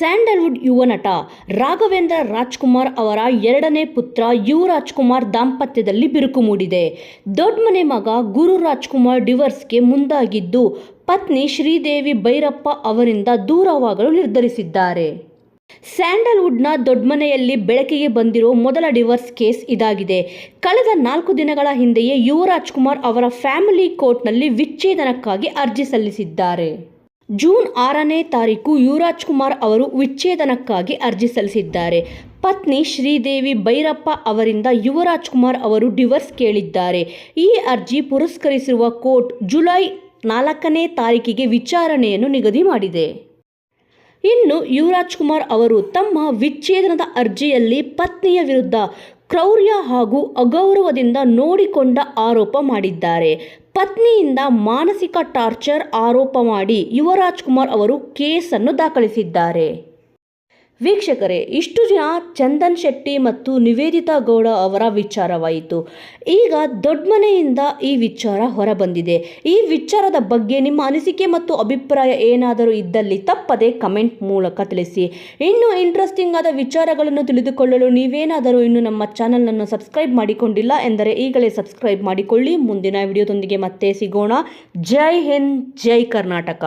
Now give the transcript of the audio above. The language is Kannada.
ಸ್ಯಾಂಡಲ್ವುಡ್ ಯುವ ನಟ ರಾಘವೇಂದ್ರ ರಾಜ್ಕುಮಾರ್ ಅವರ ಎರಡನೇ ಪುತ್ರ ಯುವರಾಜ್ ರಾಜ್ಕುಮಾರ್ ದಾಂಪತ್ಯದಲ್ಲಿ ಬಿರುಕು ಮೂಡಿದೆ. ದೊಡ್ಡಮನೆ ಮಗ ಗುರು ರಾಜ್ಕುಮಾರ್ ಡಿವರ್ಸ್ಗೆ ಮುಂದಾಗಿದ್ದು, ಪತ್ನಿ ಶ್ರೀದೇವಿ ಭೈರಪ್ಪ ಅವರಿಂದ ದೂರವಾಗಲು ನಿರ್ಧರಿಸಿದ್ದಾರೆ. ಸ್ಯಾಂಡಲ್ವುಡ್ನ ದೊಡ್ಡಮನೆಯಲ್ಲಿ ಬೆಳಕಿಗೆ ಬಂದಿರೋ ಮೊದಲ ಡಿವೋರ್ಸ್ ಕೇಸ್ ಇದಾಗಿದೆ. ಕಳೆದ ನಾಲ್ಕು ದಿನಗಳ ಹಿಂದೆಯೇ ಯುವರಾಜ್ ಕುಮಾರ್ ಅವರ ಫ್ಯಾಮಿಲಿ ಕೋರ್ಟ್ನಲ್ಲಿ ವಿಚ್ಛೇದನಕ್ಕಾಗಿ ಅರ್ಜಿ ಸಲ್ಲಿಸಿದ್ದಾರೆ. ಜೂನ್ ಆರನೇ ತಾರೀಕು ಯುವರಾಜ್ ಕುಮಾರ್ ಅವರು ವಿಚ್ಛೇದನಕ್ಕಾಗಿ ಅರ್ಜಿ ಸಲ್ಲಿಸಿದ್ದಾರೆ. ಪತ್ನಿ ಶ್ರೀದೇವಿ ಭೈರಪ್ಪ ಅವರಿಂದ ಯುವರಾಜ್ ಕುಮಾರ್ ಅವರು ಡಿವರ್ಸ್ ಕೇಳಿದ್ದಾರೆ. ಈ ಅರ್ಜಿ ಪುರಸ್ಕರಿಸಿರುವ ಕೋರ್ಟ್ ಜುಲೈ ನಾಲ್ಕನೇ ತಾರೀಕಿಗೆ ವಿಚಾರಣೆಯನ್ನು ನಿಗದಿ ಮಾಡಿದೆ. ಇನ್ನು ಯುವರಾಜ್ ಕುಮಾರ್ ಅವರು ತಮ್ಮ ವಿಚ್ಛೇದನದ ಅರ್ಜಿಯಲ್ಲಿ ಪತ್ನಿಯ ವಿರುದ್ಧ ಕ್ರೌರ್ಯ ಹಾಗೂ ಅಗೌರವದಿಂದ ನೋಡಿಕೊಂಡ ಆರೋಪ ಮಾಡಿದ್ದಾರೆ. ಪತ್ನಿಯಿಂದ ಮಾನಸಿಕ ಟಾರ್ಚರ್ ಆರೋಪ ಮಾಡಿ ಯುವರಾಜ್ ಕುಮಾರ್ ಅವರು ಕೇಸನ್ನು ದಾಖಲಿಸಿದ್ದಾರೆ. ವೀಕ್ಷಕರೇ, ಇಷ್ಟು ದಿನ ಚಂದನ್ ಶೆಟ್ಟಿ ಮತ್ತು ನಿವೇದಿತಾ ಗೌಡ ಅವರ ವಿಚಾರವಾಯಿತು. ಈಗ ದೊಡ್ಡಮನೆಯಿಂದ ಈ ವಿಚಾರ ಹೊರಬಂದಿದೆ. ಈ ವಿಚಾರದ ಬಗ್ಗೆ ನಿಮ್ಮ ಅನಿಸಿಕೆ ಮತ್ತು ಅಭಿಪ್ರಾಯ ಏನಾದರೂ ಇದ್ದಲ್ಲಿ ತಪ್ಪದೆ ಕಮೆಂಟ್ ಮೂಲಕ ತಿಳಿಸಿ. ಇನ್ನೂ ಇಂಟ್ರೆಸ್ಟಿಂಗ್ ಆದ ವಿಚಾರಗಳನ್ನು ತಿಳಿದುಕೊಳ್ಳಲು ನೀವೇನಾದರೂ ಇನ್ನು ನಮ್ಮ ಚಾನಲನ್ನು ಸಬ್ಸ್ಕ್ರೈಬ್ ಮಾಡಿಕೊಂಡಿಲ್ಲ ಎಂದರೆ ಈಗಲೇ ಸಬ್ಸ್ಕ್ರೈಬ್ ಮಾಡಿಕೊಳ್ಳಿ. ಮುಂದಿನ ವಿಡಿಯೋದೊಂದಿಗೆ ಮತ್ತೆ ಸಿಗೋಣ. ಜೈ ಹಿಂದ್, ಜೈ ಕರ್ನಾಟಕ.